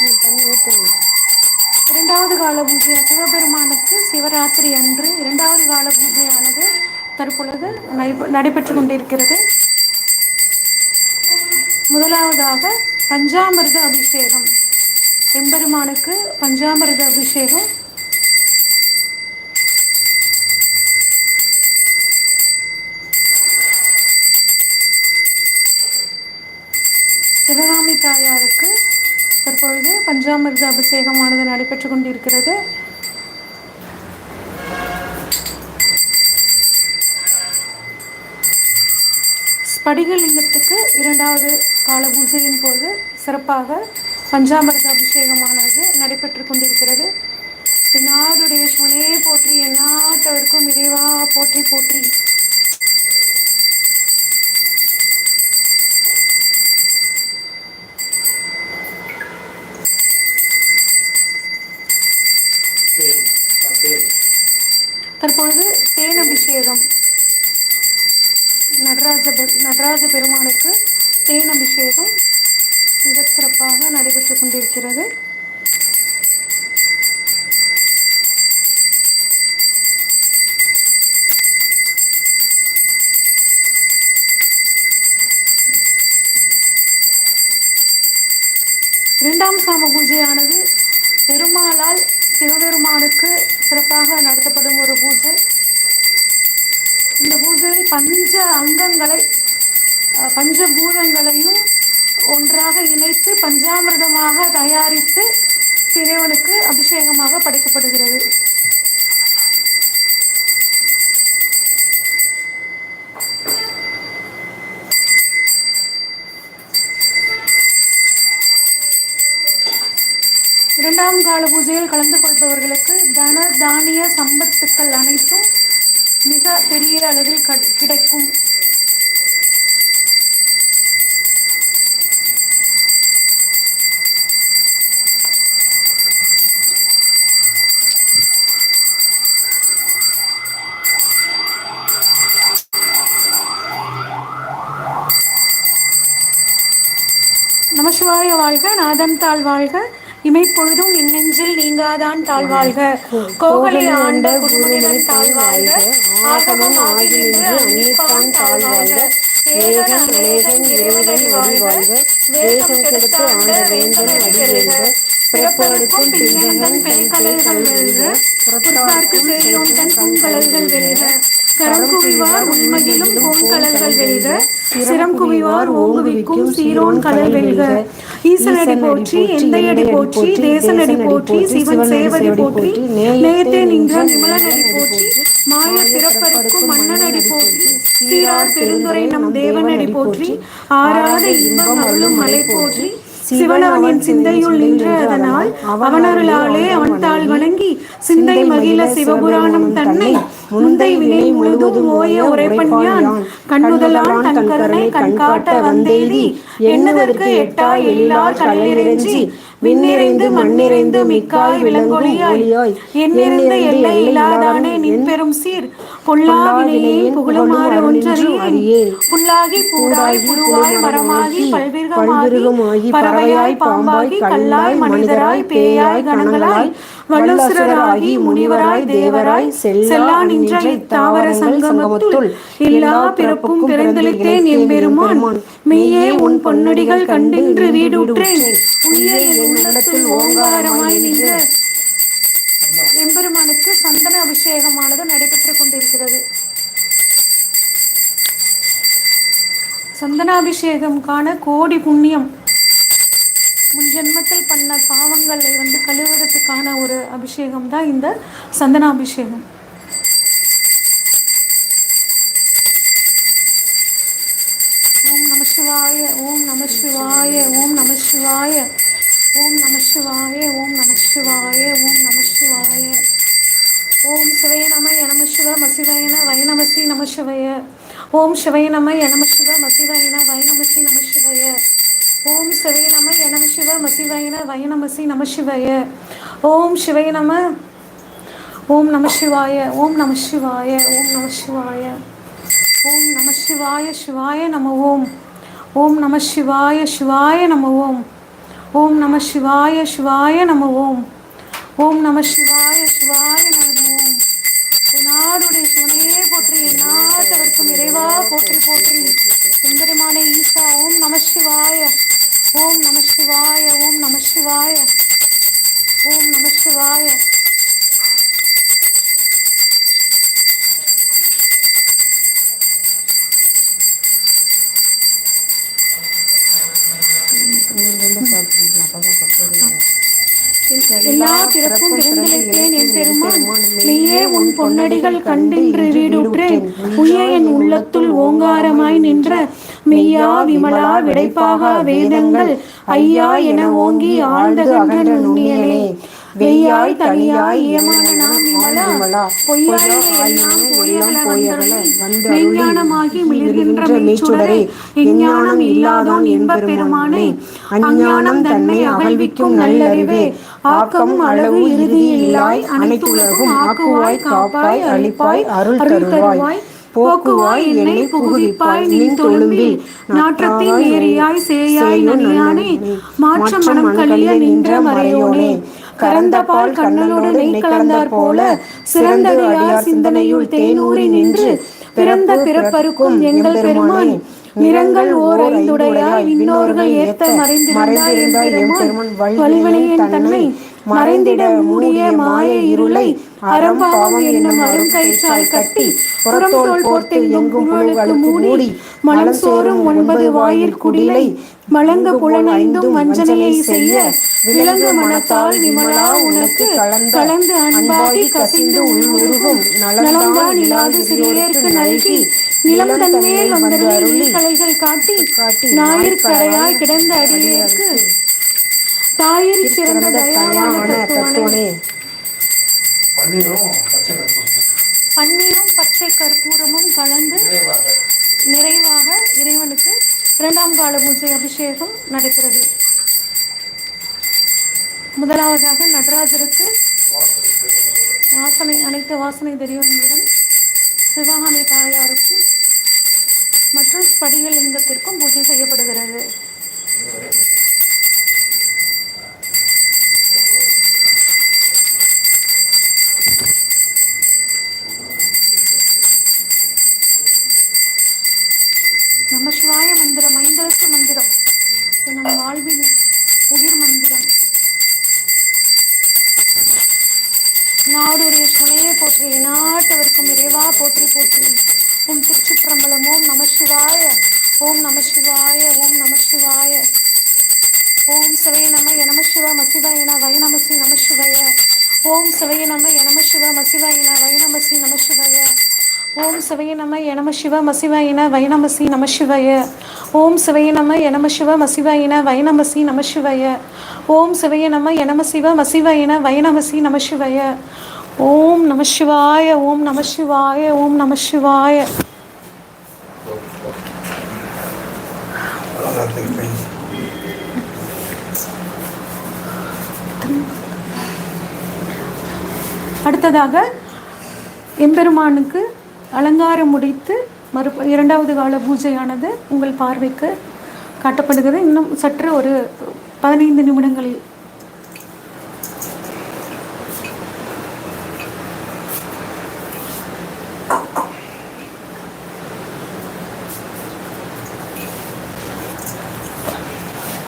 காஷ்மீர் தண்ணி ஊற்றுவீங்க. இரண்டாவது கால பூஜை சிவபெருமானுக்கு சிவராத்திரி அன்று இரண்டாவது கால பூஜையானது தற்பொழுது நடைபெற்று கொண்டிருக்கிறது. முதலாவதாக பஞ்சாமிர்த அபிஷேகம். எம்பெருமானுக்கு பஞ்சாமிர்த அபிஷேகம் நடைபெற்று கொண்டிருக்கிறது. ஸ்படிகலிங்கத்துக்கு இரண்டாவது கால பூஜையின் போது சிறப்பாக பஞ்சாமிரத அபிஷேகமானது நடைபெற்று கொண்டிருக்கிறது. நாடுடைய சிவனே போற்றி எல்லாத்தவருக்கும் இறைவா போற்றி போற்றி தற்பொழுது தேன் அபிஷேகம் நடராஜ பெ- நடராஜ பெருமானுக்கு தேன் அபிஷேகம் மிக சிறப்பாக நடைபெற்று கொண்டிருக்கிறது. இரண்டாம் சாம பூஜையானது பெருமாளால் சிவபெருமானுக்கு சிறப்பாக நடத்தப்படும் ஒரு பூஜை. இந்த பூஜையில் பஞ்ச அங்கங்களை பஞ்சபூதங்களையும் ஒன்றாக இணைத்து பஞ்சாமிர்தமாக தயாரித்து இறைவனுக்கு அபிஷேகமாக படைக்கப்படுகிறது. நமசிவாய வாழ்க நாதன் தாழ்வாழ்க இமைப்பொழுதும் இன்னெஞ்சில் நீங்காதான் தாழ்வாழ்க கோகலி ஆண்ட குருமனிதன் தாழ்வாழ்க ஆகமம் ஆகி நின்று அன்னிப்பான் தாழ்வாழ்க வாழ்க. ஏகன் அநேகன் வாழ்வாழ்க வேகம் கெடுத்து ஆண்ட வேந்தன் அடி வெல்க பிறப்பருக்கும் பிஞ்சந்தன் பெய்கடல்கள் வெல்க புறத்தார்க்கு செய்யோன் தன் பூங்கடல்கள் வெல்க கரம் குவிவார் உண்மையிலும் கோண்கடல்கள் வெல்க சிரம் குவிவார் ஓங்குவிக்கும் சீரோன் கடல் வெல்க. ஈசனடி போற்றி எந்தையடி போற்றி தேசனடி போற்றி சிவன் சேவடி போற்றி நேயத்தே நின்ற நிமலனடி போற்றி மாய பிறப்பருக்கும் மன்னனடி போற்றி சீரார் பெருந்துரை நம் தேவனடி போற்றி ஆராத இன்பம் அருளும் மலை போற்றி சிவன் அவனின் சிந்தையுள் நின்ற அதனால் அவனருளாலே அவன் தாள் வணங்கி சிந்தை மகிழ சிவபுராணம் தன்னை முந்தை வினை முழுதும் ஓய உரைப்பன் யான்? கண்ணுதலான் தன் கருணை கண் காட்ட வந்தெய்தி. எண்ணுதற்கு எட்டா எழிலார் கடலிறைஞ்சி விண்ணிறைந்து மண்ணிறைந்து மிக்காய் விளங்கொழியாய் எண்ணிறைந்த எல்லை இல்லாதானே நின் பெரும் சீர். பொல்லாவினையே புகழுமாறு ஒன்றறியேன். புல்லாகி பூடாய் புழுவாய் மரமாகி பல்விருகமாகி பறவையாய் பாம்பாகி கல்லாய் மனிதராய் பேயாய் கணங்களாய் வல்லுசுரராகி முனிவராய் தேவராய் செல்லா நின்ற இத்தாவர சங்கமத்துள். எல்லா பிறப்பும் பிறந்தளித்தேன் எம்பெருமான் மெய்யே உன் பொன்னடிகள் கண்டின்று வீடுற்றேன். என் உள்ளத்தில் ஓங்காரமாய் நின்ற. எம்பெருமானுக்கு சந்தன அபிஷேகமானது நடைபெற்றுக் கொண்டிருக்கிறது. சந்தனாபிஷேகம் காண கோடி புண்ணியம். முன் ஜென்மத்தில் பண்ண பாவங்களை வந்து கழுவுறதுக்கான ஒரு அபிஷேகம் தான் இந்த சந்தனாபிஷேகம். சிவாய ஓம் நம சிவாய ஓம் நம சிவாய ஓம் நம சிவாய ஓம் நம சிவாய ஓம் நம சிவாய ஓம் சிவய நம எனம சிவ மசிவயன வைணமசி நம சிவய. ஓம் சிவய நம எனம சிவ மசிவயன வைணமசி நம சிவய. ஓம் சிவய நம எனம சிவ மசிவயன வைணமசி நம சிவய. ஓம் சிவய நம ஓம் நம சிவாய ஓம் நம சிவாய ஓம் நம சிவாய ஓம் நம சிவாய சிவாய நம ஓம். ஓம் நம சிவாய சிவாய நம ஓம். ஓம் நம சிவாய சிவாய நம ஓம். ஓம் நம சிவாய சிவாய நம ஓம். நாடுடைய சிவனே போற்றி நாட்டவர்க்கும் இறைவா போற்றி போற்றி. எம்பெருமானே ஈசா ஓம் நம சிவாய. ஓம் நம சிவாய ஓம் நம சிவாய பிறப்பும் பிறந்திழைத்தேன் என் பெருமான். மெய்யே உன் பொன்னடிகள் கண்டின்று வீடுற்றேன் உய்ய என் உள்ளத்துள் ஓங்காரமாய் நின்ற மெய்யா விமலா விடைப்பாகா வேதங்கள். ஐயா என ஓங்கி ஆழ்ந்த கண்ட நுண்ணியனே. வெய்யாய் தனியாய் ஏமான நாம் விமலா. பொய்யாய் எல்லாம் போயவல வந்தருளி. மெய்ஞானமாகி மிளிர்கின்ற மெய்ச்சுடரே. எஞ்ஞானம் இல்லாதோன் இன்பப் பெருமானே. அஞ்ஞானம் தன்னை அகழ்விக்கும் நல்லறிவே. ஆக்கம் அளவு இறுதி இல்லாய் அனைத்துலகும் ஆக்குவாய் காப்பாய் அளிப்பாய் அருள் தருவாய். போக்குவாய் என்னை புகுவிப்பாய் நின் தொழும்பில் நாற்றத்தின் நேரியாய் சேயாய் நனியானே மனம் கழிய நின்ற மறையோனே. கறந்த பால் கண்ணலோடு நெய் கலந்தார் போல சிறந்தடியார் சிந்தனையுள் தேனூறி நின்று பிறந்த பிறப்பருக்கும் எங்கள் பெருமான். நிறங்கள் ஓர் ஐந்துடையாய் விண்ணோர்கள் ஏத்த மறைந்திருந்தாய் பெருமான். வலிவனையின் தன்னை மறைந்திட மூடிய மாய இருளை. அறம்பாவம் என்னும் அருங்கயிற்றால் கட்டி புறத்தோல் போர்த்து எங்கும் புகழுக்கு மூடி. மலம் சோறும் ஒன்பது வாயில் குடிலை. மலங்க புலனைந்தும் வஞ்சனையை செய்ய விலங்கு மனத்தால் விமலா உனக்கு கலந்து அன்பாகி கசிந்து உள்முருகும் நலம்தான் இல்லாது சிறியேற்கு நல்கி நிலம் தன் மேல் வந்தருளி நீர்க்கலைகள் காட்டி ஞாயிற்கரையாய் கிடந்த அடியேற்கு தாயிற் சிறந்த தயாவான தத்துவனே பன்னீரும் பச்சை கற்பூரம் பன்னீரும் பச்சை கற்பூரமும் கலந்து நிறைவாக. நிறைவாக இறைவனுக்கு இரண்டாம் கால பூஜை அபிஷேகம் நடக்கிறது. முதலாவதாக நடராஜருக்கு வாசனை அனைத்து வாசனை தெரியவங்களுடன் சிவகாமி தாயாருக்கும் மற்றும் ஸ்படிகலிங்கத்திற்கும் பூஜை செய்யப்படுகிறது நம சிவாய மந்திரம் ஐந்தெழுத்து மந்திரம் இது நம் வாழ்வின் உயிர் மந்திரம் நாடுடைய சுனையே போற்றி நாட்டவர்க்கும் இறைவா போற்றி போற்றி. ஓம் திருச்சிற்றம்பலம் ஓம் நம சிவாய. ஓம் நம சிவாய ஓம் நம சிவாய. ஓம் சிவைய நம எனம சிவ மசிவாயன வைணமசி நம சிவய. ஓம் சிவைய நம எனம சிவ மசிவாயன வைணமசி நம சிவய. ஓம் சிவைய நம எனம சிவ மசிவாயின வைணமசி நம சிவய. ஓம் சிவைய நம எனம சிவ மசிவாயின வைணமசி நம சிவய. ஓம் சிவைய நம எனம சிவ மசிவாயின வைணமசி நம சிவய. ஓம் நம சிவாய ஓம் நம சிவாய ஓம் நம சிவாய. அடுத்ததாக எம்பெருமானுக்கு அலங்காரம் முடித்து மறு இரண்டாவது கால பூஜையானது உங்கள் பார்வைக்கு காட்டப்படுகிறது. இன்னும் சற்று ஒரு பதினைந்து நிமிடங்களில்